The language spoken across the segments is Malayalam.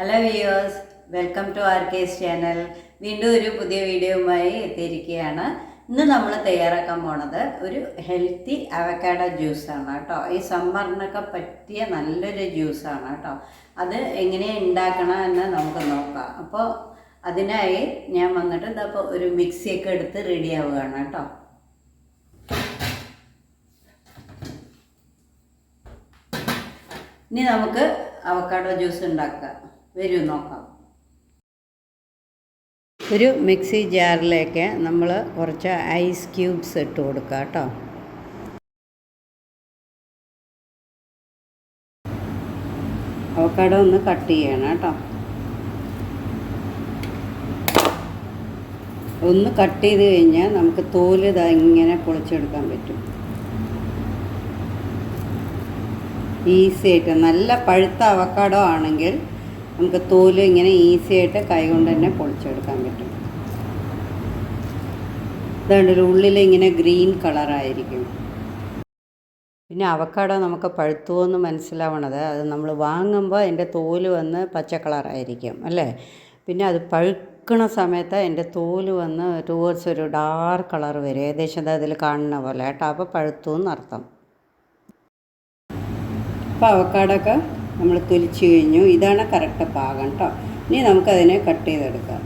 Hello viewers welcome to R K's channel വീണ്ടും ഒരു പുതിയ വീഡിയോയുമായി എത്തിയിരിക്കുകയാണ്. ഇന്ന് നമ്മൾ തയ്യാറാക്കാൻ പോണത് ഒരു ഹെൽത്തി അവക്കാഡോ ജ്യൂസാണ് കേട്ടോ. ഈ സമ്മറിനൊക്കെ പറ്റിയ നല്ലൊരു ജ്യൂസാണ് കേട്ടോ. അത് എങ്ങനെയാണ് ഉണ്ടാക്കണം എന്ന് നമുക്ക് നോക്കാം. അപ്പോൾ അതിനായി ഞാൻ വന്നിട്ട് ഇതപ്പോൾ ഒരു മിക്സിയൊക്കെ എടുത്ത് റെഡി ആവുകയാണ് കേട്ടോ. ഇനി നമുക്ക് അവക്കാഡോ ജ്യൂസ് ഉണ്ടാക്കാം വരൂ നോക്കാം. ഒരു മിക്സി ജാറിലേക്ക് നമ്മൾ കുറച്ച് ഐസ് ക്യൂബ്സ് ഇട്ട് കൊടുക്കുക കേട്ടോ. അവക്കാഡോ ഒന്ന് കട്ട് ചെയ്യണം കേട്ടോ. ഒന്ന് കട്ട് ചെയ്ത് കഴിഞ്ഞാൽ നമുക്ക് തോൽ ഇങ്ങനെ പൊളിച്ചെടുക്കാൻ പറ്റും. ഈസി ആയിട്ട്. നല്ല പഴുത്ത അവക്കാടോ ആണെങ്കിൽ നമുക്ക് തോൽ ഇങ്ങനെ ഈസി ആയിട്ട് കൈ കൊണ്ട് തന്നെ പൊളിച്ചെടുക്കാൻ പറ്റും. ഇതുകൊണ്ട് ഉള്ളിൽ ഇങ്ങനെ ഗ്രീൻ കളറായിരിക്കും പിന്നെ അവക്കാടോ നമുക്ക് പഴുത്തുവെന്ന് മനസ്സിലാവണത്. അത് നമ്മൾ വാങ്ങുമ്പോൾ അതിന്റെ തോൽ വന്ന് പച്ച കളറായിരിക്കും അല്ലേ? പിന്നെ അത് പഴുക്കണ സമയത്ത് എന്റെ തോൽ വന്ന് ടുവേർഡ്സ് ഒരു ഡാർക്ക് കളർ വരും. ഏകദേശം അത് അതിൽ കാണുന്ന പോലെ കേട്ടോ. അപ്പോൾ പഴുത്തു എന്നർത്ഥം അപ്പോൾ അവക്കാടൊക്കെ നമ്മൾ തൊലിച്ച് കഴിഞ്ഞു. ഇതാണ് കറക്റ്റ് പാകം കേട്ടോ ഇനി നമുക്കതിനെ കട്ട് ചെയ്തെടുക്കാം.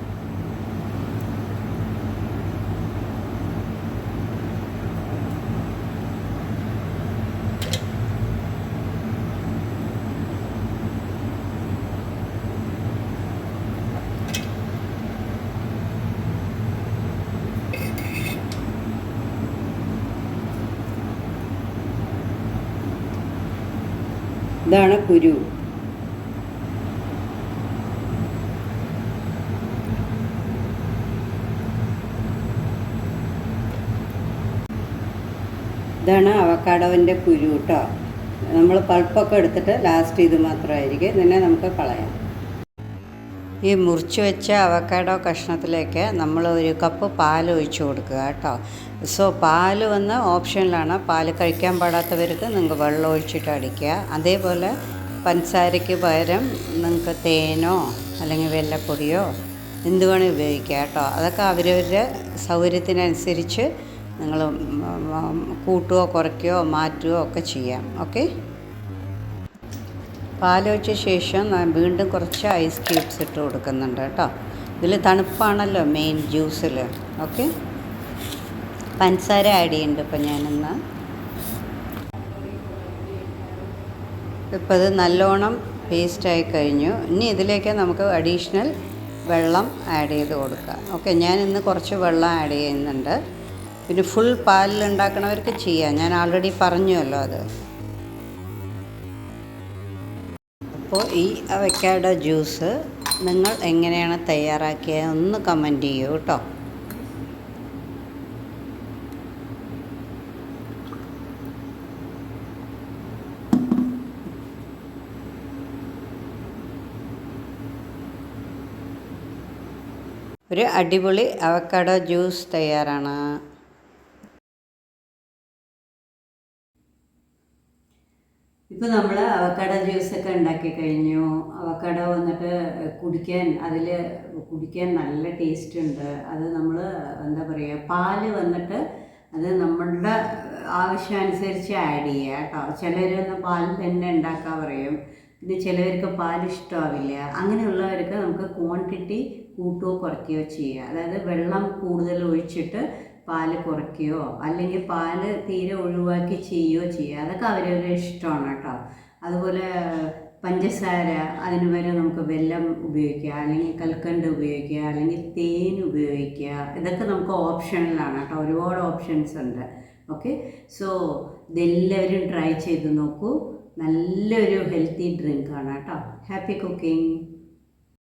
ഇതാണ് കുരു. ഇതാണ് അവക്കാടോവിന്റെ കുരു കേട്ടോ നമ്മൾ പൾപ്പൊക്കെ എടുത്തിട്ട് ലാസ്റ്റ് ഇത് മാത്രമായിരിക്കും. ഇതിനെ നമുക്ക് കളയാം. ഈ മുറിച്ച് വെച്ച അവക്കാഡോ കഷ്ണത്തിലേക്ക് നമ്മൾ ഒരു കപ്പ് പാൽ ഒഴിച്ചു കൊടുക്കുക കേട്ടോ. സോ പാൽ വന്ന് ഓപ്ഷനിലാണ്. പാൽ കഴിക്കാൻ പാടാത്തവർക്ക് നിങ്ങൾക്ക് വെള്ളം ഒഴിച്ചിട്ട് അടിക്കുക. അതേപോലെ പഞ്ചസാരയ്ക്ക് പകരം നിങ്ങൾക്ക് തേനോ അല്ലെങ്കിൽ വെല്ലപ്പൊടിയോ എന്ത് വേണേൽ ഉപയോഗിക്കുക കേട്ടോ. അതൊക്കെ അവരവരുടെ സൗകര്യത്തിനനുസരിച്ച് നിങ്ങൾ കൂട്ടുകയോ കുറയ്ക്കുകയോ മാറ്റുകയോ ഒക്കെ ചെയ്യാം. ഓക്കെ പാലൊഴിച്ച ശേഷം വീണ്ടും കുറച്ച് ഐസ് ക്യൂബ്സ് ഇട്ട് കൊടുക്കുന്നുണ്ട് കേട്ടോ. ഇതിൽ തണുപ്പാണല്ലോ മെയിൻ ജ്യൂസിൽ ഓക്കെ പഞ്ചസാര ആഡ് ചെയ്യുന്നുണ്ട് ഇപ്പം ഞാനിന്ന്. ഇപ്പം ഇത് നല്ലോണം പേസ്റ്റായി കഴിഞ്ഞു. ഇനി ഇതിലേക്ക് നമുക്ക് അഡീഷണൽ വെള്ളം ആഡ് ചെയ്ത് കൊടുക്കാം. ഓക്കെ ഞാൻ ഇന്ന് കുറച്ച് വെള്ളം ആഡ് ചെയ്യുന്നുണ്ട്. പിന്നെ ഫുൾ പാലിൽ ഉണ്ടാക്കണവർക്ക് ചെയ്യാം. ഞാൻ ആൾറെഡി പറഞ്ഞുവല്ലോ അത്. അപ്പോൾ ഈ അവക്കാഡോ ജ്യൂസ് നിങ്ങൾ എങ്ങനെയാണ് തയ്യാറാക്കിയത് ഒന്ന് കമന്റ് ചെയ്യൂ കേട്ടോ. ഒരു അടിപൊളി അവക്കാഡോ ജ്യൂസ് തയ്യാറാണ്. ഇപ്പോൾ നമ്മൾ അവക്കാഡ ജ്യൂസൊക്കെ ഉണ്ടാക്കി കഴിഞ്ഞു. അവക്കാട വന്നിട്ട് കുടിക്കാൻ അതിൽ കുടിക്കാൻ നല്ല ടേസ്റ്റ് ഉണ്ട്. അത് നമ്മൾ എന്താ പറയുക പാൽ വന്നിട്ട് അത് നമ്മളുടെ ആവശ്യാനുസരിച്ച് ആഡ് ചെയ്യുക കേട്ടോ. ചിലരൊന്ന് പാൽ തന്നെ ഉണ്ടാക്കാൻ പറയും. പിന്നെ ചിലവർക്ക് പാൽ ഇഷ്ടമാവില്ല അങ്ങനെയുള്ളവർക്ക് നമുക്ക് ക്വാണ്ടിറ്റി കൂട്ടുകയോ കുറയ്ക്കുകയോ ചെയ്യുക അതായത് വെള്ളം കൂടുതൽ ഒഴിച്ചിട്ട് പാൽ കുറയ്ക്കുകയോ അല്ലെങ്കിൽ പാൽ തീരെ ഒഴിവാക്കി ചെയ്യുകയോ ചെയ്യുക. അതൊക്കെ അവരവരുടെ ഇഷ്ടമാണ് കേട്ടോ. അതുപോലെ പഞ്ചസാര അതിന് വരെ നമുക്ക് വെല്ലം ഉപയോഗിക്കുക അല്ലെങ്കിൽ കൽക്കണ്ട് ഉപയോഗിക്കുക അല്ലെങ്കിൽ തേൻ ഉപയോഗിക്കുക. ഇതൊക്കെ നമുക്ക് ഓപ്ഷനിലാണ് കേട്ടോ. ഒരുപാട് ഓപ്ഷൻസ് ഉണ്ട്. ഓക്കെ? സോ ഇതെല്ലാവരും ട്രൈ ചെയ്ത് നോക്കൂ. നല്ലൊരു ഹെൽത്തി ഡ്രിങ്കാണ് കേട്ടോ. Happy cooking.